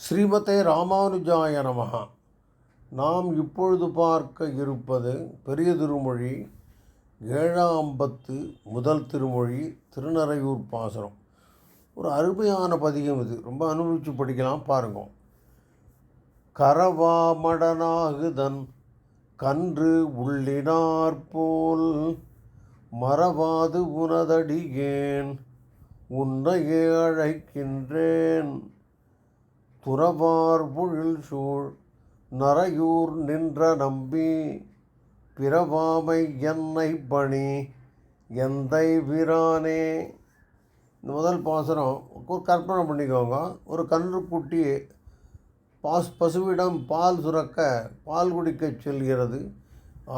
ஸ்ரீமதே ராமானுஜாய நமகா நாம் இப்பொழுது பார்க்க இருப்பது பெரிய திருமொழி ஏழாம் பத்து முதல் திருமொழி திருநறையூர் பாசனம் ஒரு அருமையான பதிகம் இது. ரொம்ப அனுபவித்து படிக்கலாம் பாருங்க. கரவாமடனாகுதன் கன்று உள்ளினாற்போல் மறவாது உனதடியேன் உன்னையே அழைக்கின்றேன் துறவார் பொழில் சூழ் நரையூர் நின்ற நம்பி பிறவாமை என்னை பணி எந்தை வீரானே? இந்த முதல் பாசனம் ஒரு கற்பனை பண்ணிக்கோங்க. ஒரு கன்றுக்குட்டி பாஸ் பசுவிடம் பால் சுரக்க பால் குடிக்கச் செல்கிறது.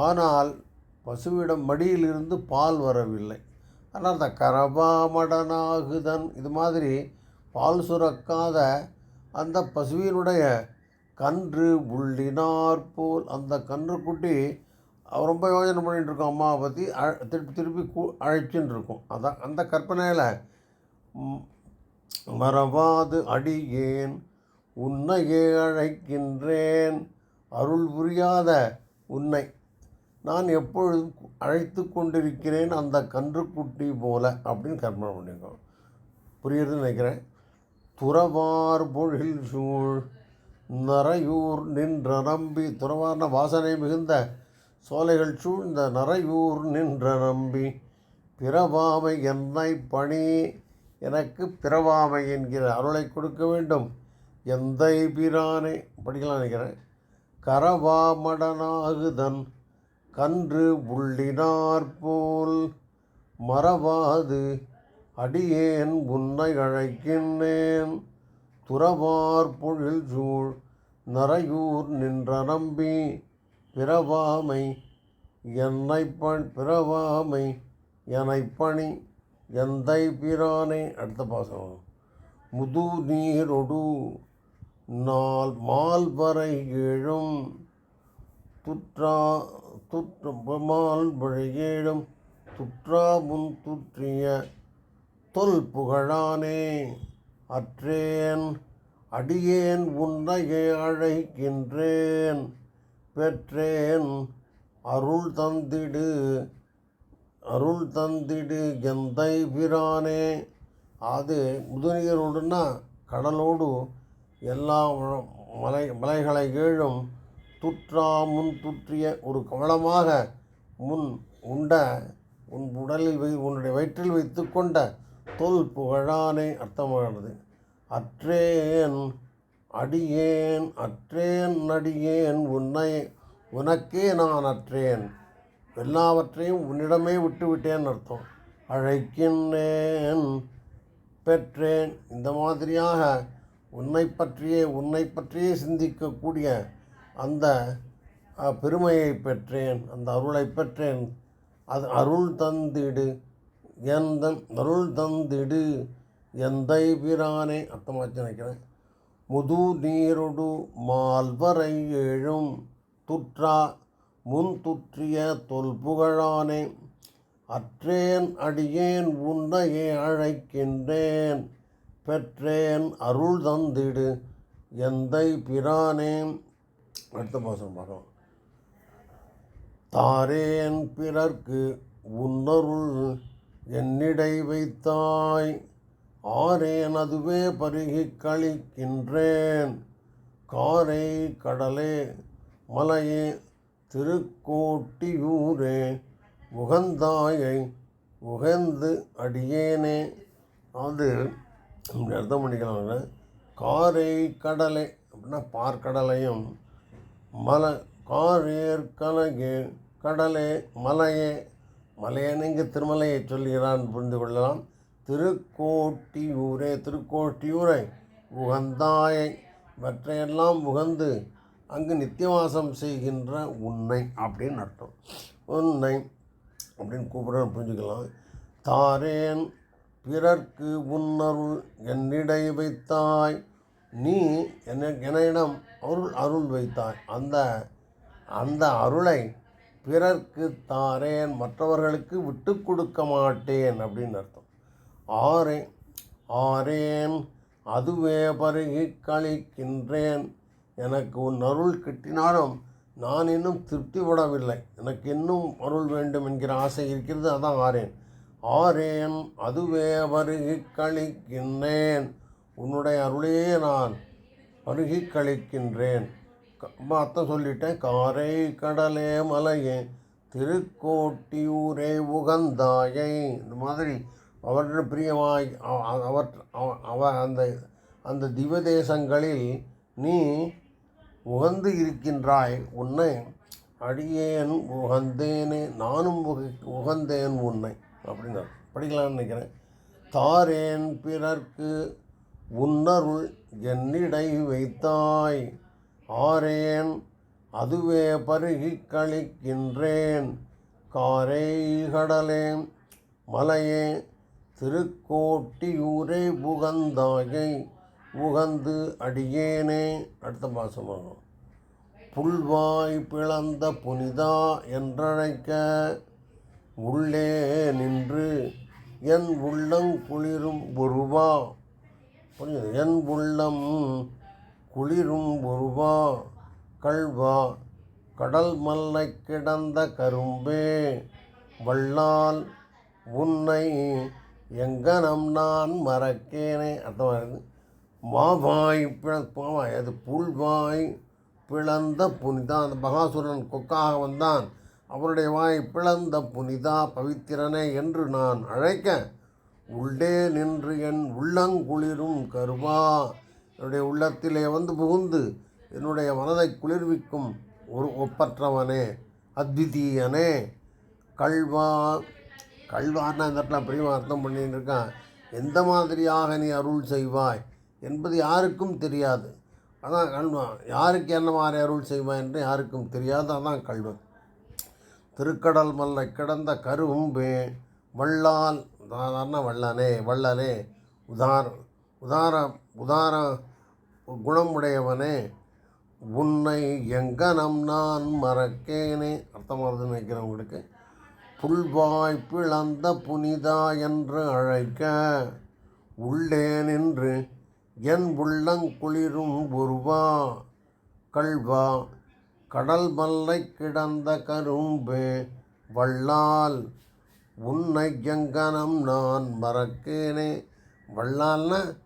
ஆனால் பசுவிடம் மடியிலிருந்து பால் வரவில்லை. ஆனால் அந்த கரபாமடனாகுதன். இது மாதிரி பால் சுரக்காத அந்த பசுவினுடைய கன்று உள்ளினார் போல் அந்த கன்றுக்குட்டி ரொம்ப யோசனை பண்ணிகிட்டு இருக்கோம் அம்மாவை பற்றி அழ திருப்பி திருப்பி கூ அழைச்சின்னு இருக்கும். அதான் அந்த கற்பனையில் மறவாது அடியேன் உன்னையே அழைக்கின்றேன் அருள் புரியாத உன்னை. நான் எப்பொழுதும் அழைத்து கொண்டிருக்கிறேன் அந்த கன்றுக்குட்டி போல அப்படின்னு கற்பனை பண்ணிக்கோ. புரியுதுன்னு நினைக்கிறேன். துறவார் பொழில் சூழ் நரையூர் நின்ற நம்பி துறவார்ன வாசனை மிகுந்த சோலைகள் சூழ்ந்த நரையூர் நின்ற நம்பி பிறவாமை என்னை பணி எனக்கு பிறவாமை என்கிற அருளை கொடுக்க வேண்டும். எந்தை பிரானே படிக்கலாம் நினைக்கிறேன். கரவாமடனாகுதன் கன்று உள்ளினார் போல் மறவாது. அடியேன் உன்னை அழைக்கின்றேன். துறவார் பொழில் சூழ் நரையூர் நின்ற நம்பி பிறவாமை என்னை பண் பிறவாமை எனை பணி எந்தை பிரானே. அடுத்த பாசம். முது நீரொடு நாள் மால்வரை ஏழும். துற்றா துற்று மால்வரை ஏழும். துற்றா முன் துற்றிய தொல் புகழானே. அற்றேன் அடியேன் உன்னையே அழைக்கின்றேன். பெற்றேன் அருள் தந்திடு அருள் தந்திடு எந்தை பிரானே. அது முதுநீரோடுன்னா கடலோடு எல்லா மலை மலைகளை ஏழும் துற்றா முன் துற்றிய ஒரு கவளமாக முன் உண்ட உன் உடலில் வை உன்னுடைய வயிற்றில் வைத்து கொண்ட தொல் புகழானே அர்த்தமானது. அற்றேன் அடியேன் அற்றேன் அடியேன் உன்னை உனக்கே நான் அற்றேன். எல்லாவற்றையும் உன்னிடமே விட்டுவிட்டேன் அர்த்தம். அழைக்கின்றேன் பெற்றேன். இந்த மாதிரியாக உன்னை பற்றியே உன்னை பற்றியே சிந்திக்கக்கூடிய அந்த பெருமையை பெற்றேன். அந்த அருளை பெற்றேன். அது அருள் தந்திடு. எந்தன் அருள் தந்திடு எந்தை பிரானே அர்த்தமாச்சு நினைக்கிறேன். முது நீரொடு மால்வரை எழும் துற்றா முன் துற்றிய தொல்புகழானே அற்றேன் அடியேன் உன்னையே அழைக்கின்றேன் பெற்றேன் அருள் தந்திடு எந்தை பிரானே. அடுத்த பாசம் பார்க்கலாம். தாரேன் பிறர்க்கு உன்னருள் என்னிடை வைத்தாய் ஆரேன் அதுவே பருகிக் கழிக்கின்றேன். காரை கடலே மலையே திருக்கோட்டியூரே உகந்தாயை உகந்து அடியேனே. அது இப்படி அர்த்தம் பண்ணிக்கலாம் காரை கடலை அப்படின்னா பார்க்கடலையும் மலை காரேற்கலகே கடலே மலையே மலையேன்னு இங்கே திருமலையை சொல்கிறான் புரிந்து கொள்ளலாம். திருக்கோட்டியூரே திருக்கோட்டியூரை உகந்தாயை மற்றையெல்லாம் உகந்து அங்கு நித்தியவாசம் செய்கின்ற உன்னை அப்படின்னு அர்த்தம். உன்னை அப்படின்னு கூப்பிட புரிஞ்சுக்கலாம். தாரேன் பிறர்க்கு உன்னருள் என்னிடை வைத்தாய். நீ என்ன என்னிடம் அருள் அருள் வைத்தாய். அந்த அந்த அருளை பிறர்க்கு தாரேன் மற்றவர்களுக்கு விட்டு கொடுக்க மாட்டேன் அப்படின்னு அர்த்தம். ஆரே ஆரேன் அதுவே பருகி கழிக்கின்றேன் எனக்கு உன் அருள் கிட்டினாலும் நான் இன்னும் திருப்திப்படவில்லை. எனக்கு இன்னும் அருள் வேண்டும் என்கிற ஆசை இருக்கிறது அதான் ஆரேன் ஆரேன் அதுவே பருகி கழிக்கின்றேன் உன்னுடைய அருளே நான் பருகி கழிக்கின்றேன் க- அர்த்தம் சொல்லிட்டேன் காரை கடலே மலையே திருக்கோட்டியூரே உகந்தாயை. இந்த மாதிரி அவர்கள் பிரியமாய் அவ- அவர் அவ- அவ அந்த அந்த திவ தேசங்களில் நீ உகந்து இருக்கின்றாய் உன்னை அடியேன் உகந்தேனே நானும் உகந்தேன் உன்னை அப்படின்னு படிக்கலாம்னு நினைக்கிறேன். தாரேன் பிறர்க்கு உன்னருள் என்னிடை வைத்தாய் ஆரேன் அதுவே பருகி கழிக்கின்றேன் காரை கடலே மலையே திருக்கோட்டியூரே புகந்தாயை உகந்து அடியேனே. அடுத்த பாசமாகும் புல்வாய் பிளந்த புனிதா என்றழைக்க உள்ளே நின்று என் உள்ளம் குளிரும் ஒருவா புரியுது என் உள்ளம் குளிரும் ஒருவா கல்வா கடல் மல்லை கிடந்த கரும்பே வள்ளால் உன்னை எங்கனம் நான் மறக்கேனே. அர்த்தமாக மாவாய் பிள மாவாய் அது புல்வாய் பிளந்த புனிதா. அந்த மகாசுரன் கொக்காக வந்தான். அவருடைய வாய் பிளந்த புனிதா பவித்திரனே என்று நான் அழைக்க. உள்ளே நின்று என் உள்ளங்குளிரும் கருவா என்னுடைய உள்ளத்திலே வந்து புகுந்து என்னுடைய மனதை குளிர்விக்கும் ஒரு ஒப்பற்றவனே அத்விதீயனே. கல்வா கல்வான்னா இந்த இடத்துல பெரியவன் அர்த்தம் பண்ணிட்டு இருக்கான். எந்த மாதிரியாக நீ அருள் செய்வாய் என்பது யாருக்கும் தெரியாது. அதான் கல்வன் யாருக்கு என்ன மாதிரி அருள் செய்வாய் என்று யாருக்கும் தெரியாது. அதான் கல்வன். திருக்கடல் மல்லை கிடந்த கரும்பே வள்ளால் உதாரண வள்ளனே வள்ளலே உதார உதார உதார குணமுடையவனே உன்னை எங்கனம் நான் மறக்கேனே. அர்த்தமாகுதுன்னு நினைக்கிறேன் உங்களுக்கு. புல்வாய் பிளந்த புனிதா என்று அழைக்க உள்ளே நின்று என் உள்ளங்குளிரும் உருவா கல்வா கடல் மல்லை கிடந்த கரும்பு வள்ளால் உன்னை எங்கனம் நான் மறக்கேனே. வள்ளால்னா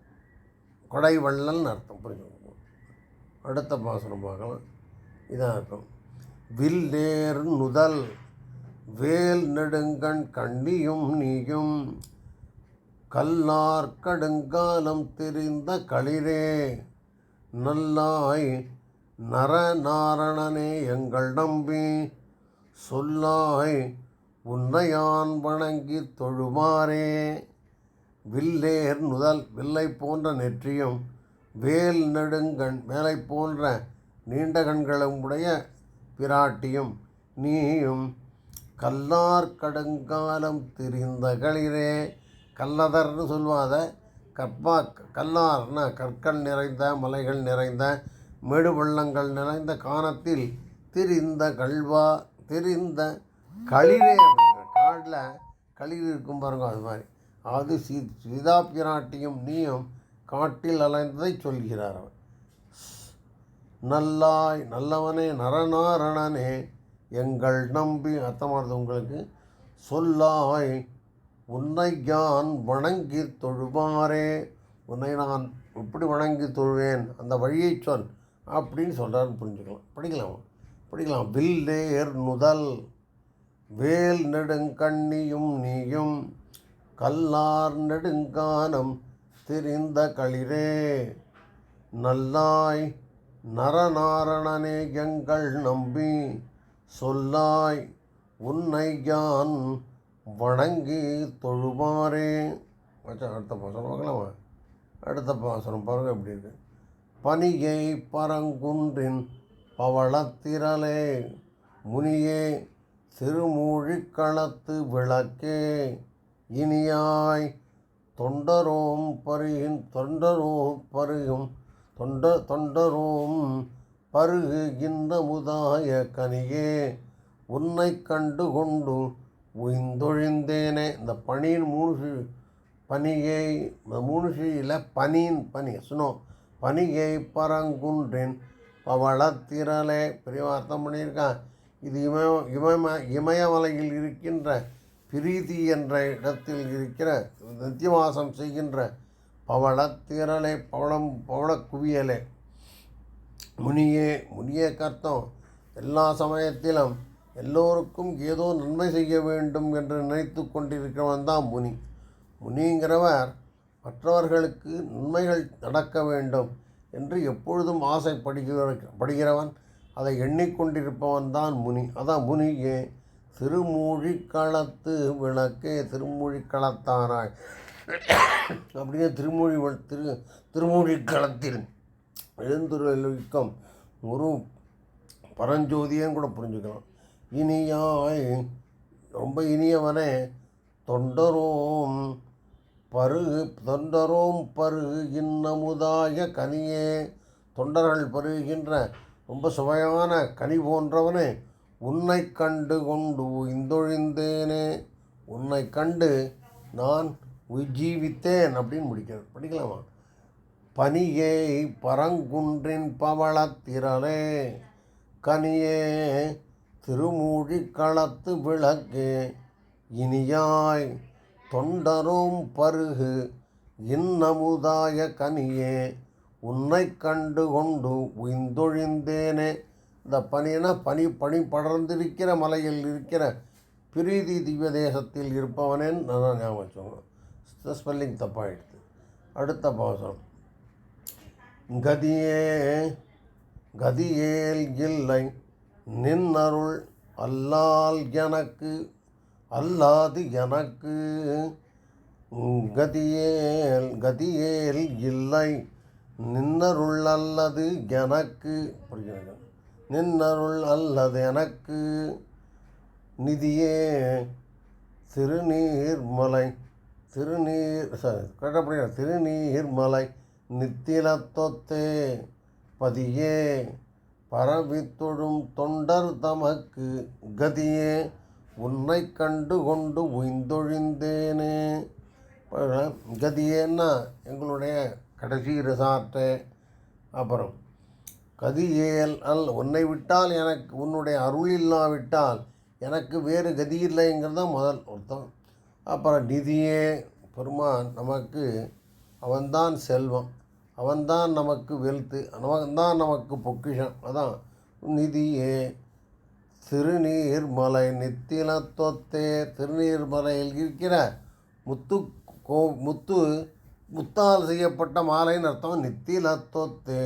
கொடை வள்ளல்னு அர்த்தம். புரிஞ்சுக்கணும் அடுத்த பாசனம் பார்க்கலாம். இதான் இருக்கும் வில்லேர் நுதல் வேல் நெடுங்கண் கண்ணியும் நீயும் கல்லார் கடுங்காலம் தெரிந்த களிரே நல்லாய் நரநாரணனே எங்கள் நம்பி சொல்லாய் உன்னையான் வணங்கி தொழுமாறே. வில்லேர் நுதல் வில்லை போன்ற நெற்றியும் வேல் நெடுங்கண் வேலை போன்ற நீண்ட கண்களும் உடைய பிராட்டியும் நீயும் கல்லார் கடுங்காலம் திரிந்த களிரே. கல்லதர்னு சொல்லுவாத கற்பா கல்லார்னா கற்கள் நிறைந்த மலைகள் நிறைந்த மேடு பள்ளங்கள் நிறைந்த காலத்தில் திரிந்த கல்வா தெரிந்த களிரே காடில் களிர் இருக்கும் பாருங்க அது மாதிரி. அது சீ சீதா பிராட்டியும் நீயும் காட்டில் அலைந்ததை சொல்கிறார் அவர் நல்லாய் நல்லவனே நரநாரணனே எங்கள் நம்பி அர்த்தமானது உங்களுக்கு. சொல்லாய் உன்னை யான் வணங்கி தொழுவாரே உன்னை நான் எப்படி வணங்கி தொழுவேன் அந்த வழியை சொல் அப்படின்னு சொல்கிறான்னு புரிஞ்சுக்கலாம். படிக்கலாம். படிக்கலாம். வில்லேர் நுதல் வேல் நெடுங்கண்ணியும் நீயும் கல்லார் நெடுங்கானம் திரிந்த களிரே நல்லாய் நரநாரணனே எங்கள் நம்பி சொல்லாய் உன்னை யான் வணங்கி தொழுமாறே வச்சா அடுத்த பாசனம் பார்க்கலாமா? அடுத்த பாசனம் பாருங்க எப்படி இருக்கு? பனியை பரங்குன்றின் பவளத்திரலே முனியே திருமூழிக்களத்து விளக்கே இனியாய் தொண்டரோம் பருகின் தொண்டரோ பருகும் தொண்ட தொண்டரோம் பருகுகின்ற முதாய கனியே உன்னை கண்டு கொண்டு உய்ந்தொழிந்தேனே. இந்த பணியின் மூணு சி- பனியை இந்த மூணு ஸ்ரீயில் பனியின் பனி சுனோ பனியை பரங்குன்றின். பவளத்திரளே பெரிய அர்த்தம் பண்ணியிருக்கான். இது இமய இமய இமயமலையில் இருக்கின்ற பிரீதி என்ற இடத்தில் இருக்கிற நித்தியவாசம் செய்கின்ற பவளத்திரளே பவளம் பவள குவியலே முனியே முனியே கர்த்தம் எல்லா சமயத்திலும் எல்லோருக்கும் ஏதோ நன்மை செய்ய வேண்டும் என்று நினைத்து கொண்டிருக்கிறவன் தான் முனி. முனிங்கிறவர் மற்றவர்களுக்கு நன்மைகள் நடக்க வேண்டும் என்று எப்பொழுதும் ஆசைப்படுகிற படுகிறவன். அதை எண்ணிக்கொண்டிருப்பவன் தான் முனி. அதான் முனியே திருமூழிக்களத்து விளக்கே திருமூழிக்களத்தாராய் அப்படியே திருமொழி திரு திருமூழிக்களத்தில் எழுந்துருக்கும் ஒரு பரஞ்சோதியும் கூட புரிஞ்சுக்கலாம். இனியாய் ரொம்ப இனியவனே தொண்டரோம் பருகு தொண்டரோம் பருகு இன்னமுதாய கனியே. தொண்டர்கள் பருகுகின்ற ரொம்ப சுவையான கனி போன்றவனே உன்னை கண்டு கொண்டு உய்ந்தொழிந்தேனே. உன்னை கண்டு நான் உஜீவித்தேன் அப்படின்னு முடிக்கிறது. படிக்கலாமா பனியே பரங்குன்றின் பவளத்திரளே கனியே திருமூழி களத்து விளக்கே. இனியாய் தொண்டரும் பருகு இன்னமுதாய கனியே. உன்னை கண்டு கொண்டு உய்ந்தொழிந்தேனே. இந்த பனினா பனி பனி படர்ந்திருக்கிற மலையில் இருக்கிற பிரீதி திவ்ய தேசத்தில் இருப்பவனேன்னு நான் ஞாபகம் வச்சுக்கணும் ஸ்பெல்லிங் தப்பாகிடுது அடுத்த பாசம். கதியே கதியேல் இல்லை. நின்னருள் அல்லால் எனக்கு அல்லாது எனக்கு. கதியேல் கதியேல் இல்லை. நின்னருள் அல்லது எனக்கு. புரிகிறது? நின்னருள் அல்லது எனக்கு. நிதியே திருநீர்மலை திருநீர் சாரி கட்டப்படுகிற திருநீர்மலை நித்திலத்தொத்தே பதியே. பரவி தொழும் தொண்டர் தமக்கு கதியே. உன்னை கண்டு கொண்டு உய்ந்தொழிந்தேனே கதியேன்னா எங்களுடைய கடைசி ரிசார்ட்டு அப்புறம் கதியேல் அல் உன்னை விட்டால் எனக்கு உன்னுடைய அருள் இல்லாவிட்டால் எனக்கு வேறு கதி இல்லைங்கிறது தான் முதல் அர்த்தம். அப்புறம் நிதியே பெருமான் நமக்கு அவன்தான் செல்வம். அவன்தான் நமக்கு வெல்த்து அவன்தான் நமக்கு பொக்கிஷம். அதான். நிதியே திருநீர்மலை நித்திலத்தொத்தே திருநீர்மலையில் இருக்கிற முத்து கோ முத்து முத்தால் செய்யப்பட்ட மாலைன்னு அர்த்தம். நித்திலத்தொத்தே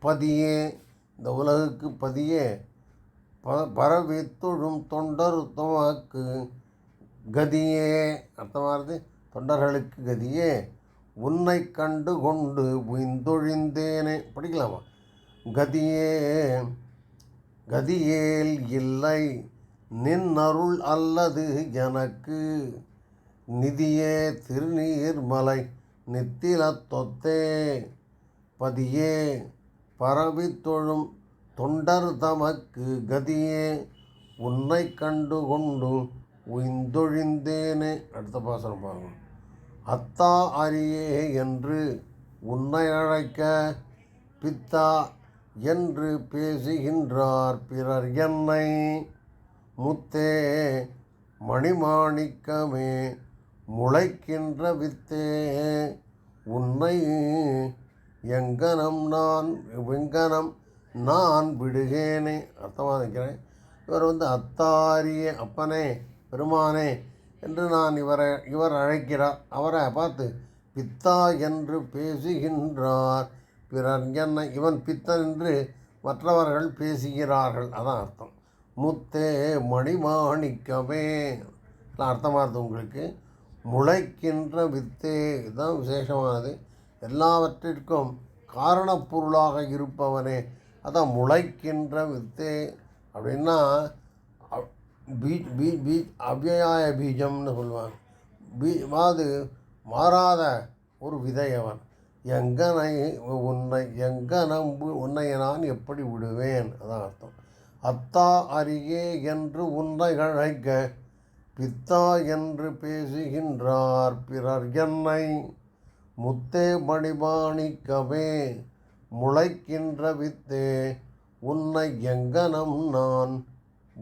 பதியே இந்த உலகுக்கு பதியே ப பரவி தொழும் தொண்டர் தமக்கு கதியே. அர்த்தமானது தொண்டர்களுக்கு கதியே. உன்னை கண்டு கொண்டு உய்ந்தொழிந்தேனே. படிக்கலாமா? கதியே கதியேல் இல்லை நின் அருள் அல்லது எனக்கு. நிதியே திருநீர்மலை நித்திலத்தொத்தே பதியே பரவி தொழும் தொண்டர் தமக்கு கதியே. உன்னை கண்டு கொண்டு உய்ந்தொழிந்தேனே. அடுத்த பாசனம் பாருங்கள் அத்தா அரியே என்று உன்னை அழைக்க பித்தா என்று பேசுகின்றார் பிறர் என்னை. முத்தே மணிமாணிக்கமே முளைக்கின்ற வித்தே. உன்னை எங்கனம் நான் வெங்கனம் நான் விடுகேனே. அர்த்தமாக நினைக்கிறேன். இவர் வந்து அத்தாரியே அப்பனே பெருமானே என்று நான் இவரை இவர் அழைக்கிறார். அவரை பார்த்து பித்தா என்று பேசுகின்றார். பிறர் என்ன இவன் பித்தன் என்று மற்றவர்கள் பேசுகிறார்கள். அதான் அர்த்தம். முத்தே மணிமாணிக்கமே. அர்த்தமாக இருக்குது உங்களுக்கு. முளைக்கின்ற வித்தே. இதுதான் விசேஷமானது. எல்லாவற்றிற்கும் காரணப்பொருளாக இருப்பவனே. அதான் முளைக்கின்ற வித்தே. அப்படின்னா பீஜ் பீ பீ பீ அவ்யயாய பீஜம்னு சொல்லுவாங்க. பீ அது மாறாத ஒரு விதை அவன். எங்கனை உன்னை எங்க நம்பு உன்னை நான் எப்படி விடுவேன்? அதான் அர்த்தம். அத்தா அருகே என்று உன்னை அழைக்க பித்தா என்று பேசுகின்றார் பிறர் என்னை. முத்தே மணிமாணிக்கமே முளைக்கின்ற வித்தே உன்னை எங்கனம் நான்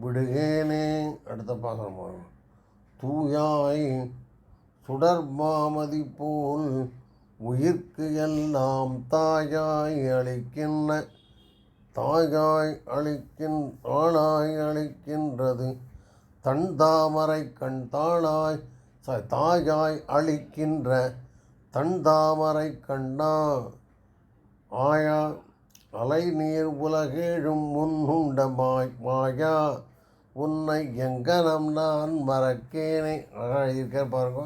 விடுகேனே. அடுத்த பாசனம் தூயாய் சுடர்மாமதி போல் உயிர்க்கு எல்லாம் தாயாய் அளிக்கின்ற தாயாய் அளிக்கின் தானாய் அளிக்கின்றது. தன் தாமரை கண் தானாய் ச- தாயாய் அளிக்கின்ற தன் தாமரை கண்ணா ஆயா அலை நீர் உலகேழும் முன்னுண்டமாய் மாயா உன்னை எங்கனம் நான் மறக்கேனே. அழகா எழுதியிருக்க பாருங்க.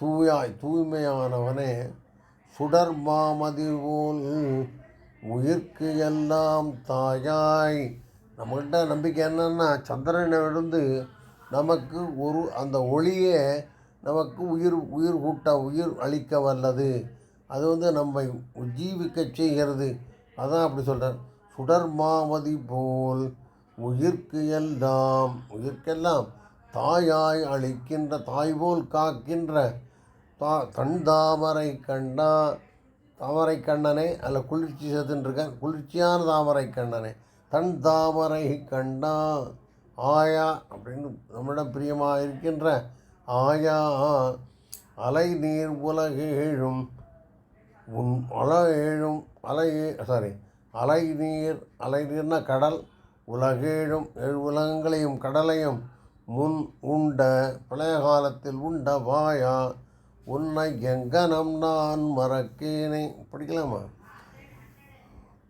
தூயாய் தூய்மையானவனே சுடர் மாமதி போல் உயிர்க்கு எல்லாம் தாயாய். நம்மகிட்ட நம்பிக்கை என்னன்னா சந்திரனிலிருந்து நமக்கு ஒரு அந்த ஒளியை நமக்கு உயிர் உயிர் ஊட்ட உயிர் அளிக்க வல்லது. அது வந்து நம்மை ஜீவிக்க செய்கிறது. அதான் அப்படி சொல்கிறார் சுடர் மாவதி போல் உயிர்க்கு எல்லாம் உயிர்க்கெல்லாம் தாயாய் அளிக்கின்ற தாய் போல் காக்கின்ற தா தன் தாமரை கண்ணா தாமரை கண்ணனே அதில் குளிர்ச்சி சேர்த்துருக்கேன் குளிர்ச்சியான தாமரை கண்ணனே. தன் தாமரை கண்ணா ஆயா அப்படின்னு நம்மிடம் பிரியமாக இருக்கின்ற ஆயா அலை நீர் உலகேழும் உன் அலை ஏழும் அலை சாரி அலை நீர் அலை நீர்னா கடல் உலகேழும் ஏழு உலகங்களையும் கடலையும் முன் உண்ட பழைய காலத்தில் உண்ட வாயா உன்னை எங்கனம் நான் மறக்கேனே. படிக்கலாமா?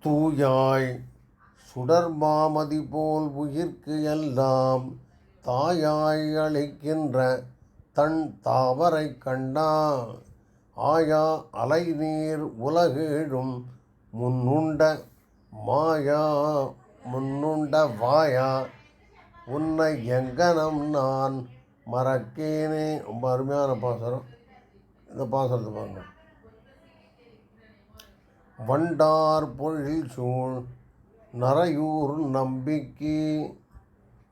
தூயாய் சுடர் மாமதி போல் உயிர்க்கு எல்லாம் தாயாய் அளிக்கின்ற தன் தாவரை கண்டா ஆயா அலை நீர் முன்னுண்ட மாயா முன்னுண்ட வாயா. உன்னை எங்கனம் நான் மறக்கேனே. ரொம்ப அருமையான பாசனம் இந்த பாசனத்தை பாருங்க. வண்டார் பொழில் சூழ் நரையூர் நம்பிக்கை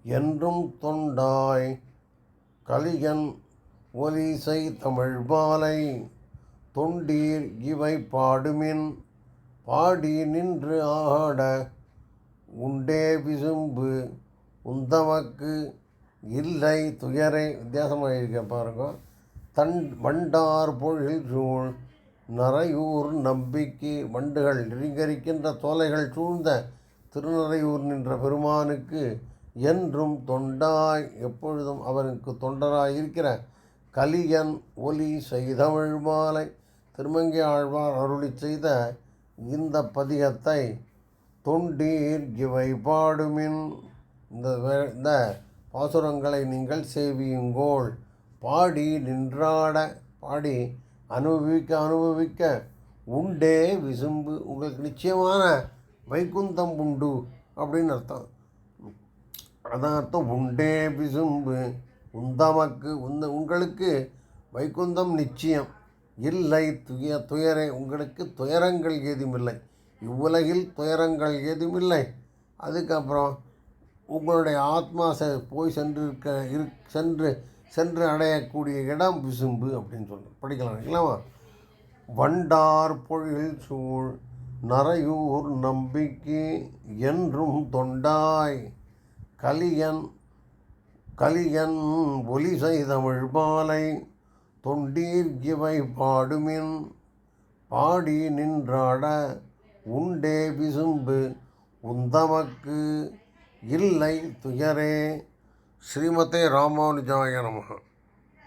என்றும் தொண்டாய் கலிகன் ஒலிசை தமிழ் மாலை தொண்டீர் இவை பாடுமின். பாடி நின்று ஆட உண்டே விசும்பு. உந்தமக்கு இல்லை துயரை. வித்தியாசமாக இருக்க பாருங்க. தன் வண்டார் பொழில் சூழ் நரையூர் நம்பிக்கை. வண்டுகள் நெருங்கரிக்கின்ற தோலைகள் சூழ்ந்த திருநறையூர் நின்ற பெருமானுக்கு என்றும் தொண்டாய் எப்பொழுதும் அவனுக்கு தொண்டராய் இருக்கிற கலியன் ஒலி செய்தமிழ் மாலை. திருமங்கை ஆழ்வார் அருளி செய்த இந்த பதிகத்தை தொண்டீர் இவை பாடுமின். இந்த இந்த பாசுரங்களை நீங்கள் சேவியுங்கோள். பாடி நின்றாட பாடி அனுபவிக்க அனுபவிக்க உண்டே விசும்பு. உங்களுக்கு நிச்சயமான வைகுந்தம் உண்டு அப்படின்னு அர்த்தம். அதான் அர்த்தம் உண்டே விசும்பு. உந்தமக்கு உந்த உங்களுக்கு வைகுந்தம் நிச்சயம். இல்லை துய துயரே உங்களுக்கு துயரங்கள் ஏதுமில்லை. இவ்வுலகில் துயரங்கள் ஏதுமில்லை. அதுக்கப்புறம் உங்களுடைய ஆத்மா செ போய் சென்று இருக்க இரு சென்று சென்று அடையக்கூடிய இடம் விசும்பு அப்படின்னு சொல்லுங்க படிக்கலாம் இல்லைங்களா வண்டார் பொழில் சூழ் நரையூர் நம்பிக்கை என்றும் தொண்டாய். கலியன் கலியன் ஒலி செய்தமிழ் பாலை தொண்டீர் இவை பாடுமின். பாடி நின்றாட உண்டே விசும்பு உந்தமக்கு இல்லை துயரே. ஸ்ரீமதே ராமானுஜாய நமகா.